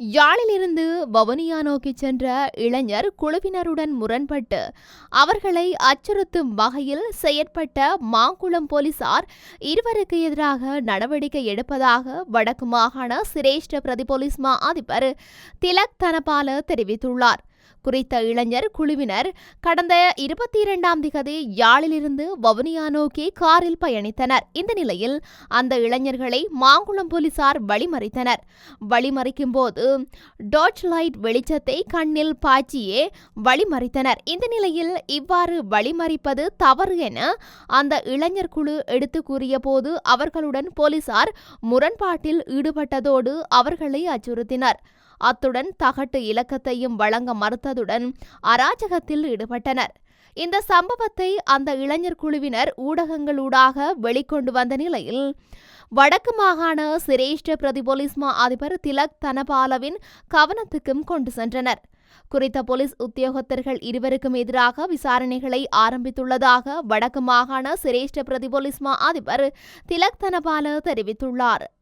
யாழிலிருந்து வவுனியா நோக்கி சென்ற இளைஞர் குழுவினருடன் முரண்பட்டு அவர்களை அச்சுறுத்தும் வகையில் செயற்பட்ட மாங்குளம் போலீசார் இருவருக்கு எதிராக நடவடிக்கை எடுப்பதாக வடக்கு மாகாண சிரேஷ்ட பிரதி போலீஸ் மா அதிபர் திலக் தனபால தெரிவித்துள்ளார். குறித்த இளைஞர் குழுவினர் கடந்த இருபத்தி இரண்டாம் திகதி யாழிலிருந்து வவுனியா நோக்கி காரில் பயணித்தனர். இந்த நிலையில் அந்த இளைஞர்களை மாங்குளம் போலீசார் வழிமறித்தனர். வழிமறிக்கும் போது டார்ச் லைட் வெளிச்சத்தை கண்ணில் பாய்ச்சியே வழிமறித்தனர். இந்த நிலையில் இவ்வாறு வழிமறிப்பது தவறு என அந்த இளைஞர் குழு எடுத்து கூறிய போது அவர்களுடன் போலீசார் முரண்பாட்டில் ஈடுபட்டதோடு அவர்களை அச்சுறுத்தினர். அத்துடன் தகட்டு இலக்கத்தையும் வழங்க மறுத்ததுடன் அராஜகத்தில் ஈடுபட்டனர். இந்த சம்பவத்தை அந்த இளைஞர் குழுவினர் ஊடகங்களூடாக வெளிக்கொண்டு வந்த நிலையில் வடக்கு மாகாண சிரேஷ்ட பிரதி போலீஸ் மா அதிபர் திலக் தனபாலவின் கவனத்துக்கும் கொண்டு சென்றனர். குறித்த போலீஸ் உத்தியோகத்தர்கள் இருவருக்கும் எதிராக விசாரணைகளை ஆரம்பித்துள்ளதாக வடக்கு மாகாண சிரேஷ்ட பிரதி போலீஸ் மா அதிபர் திலக் தனபால தெரிவித்துள்ளார்.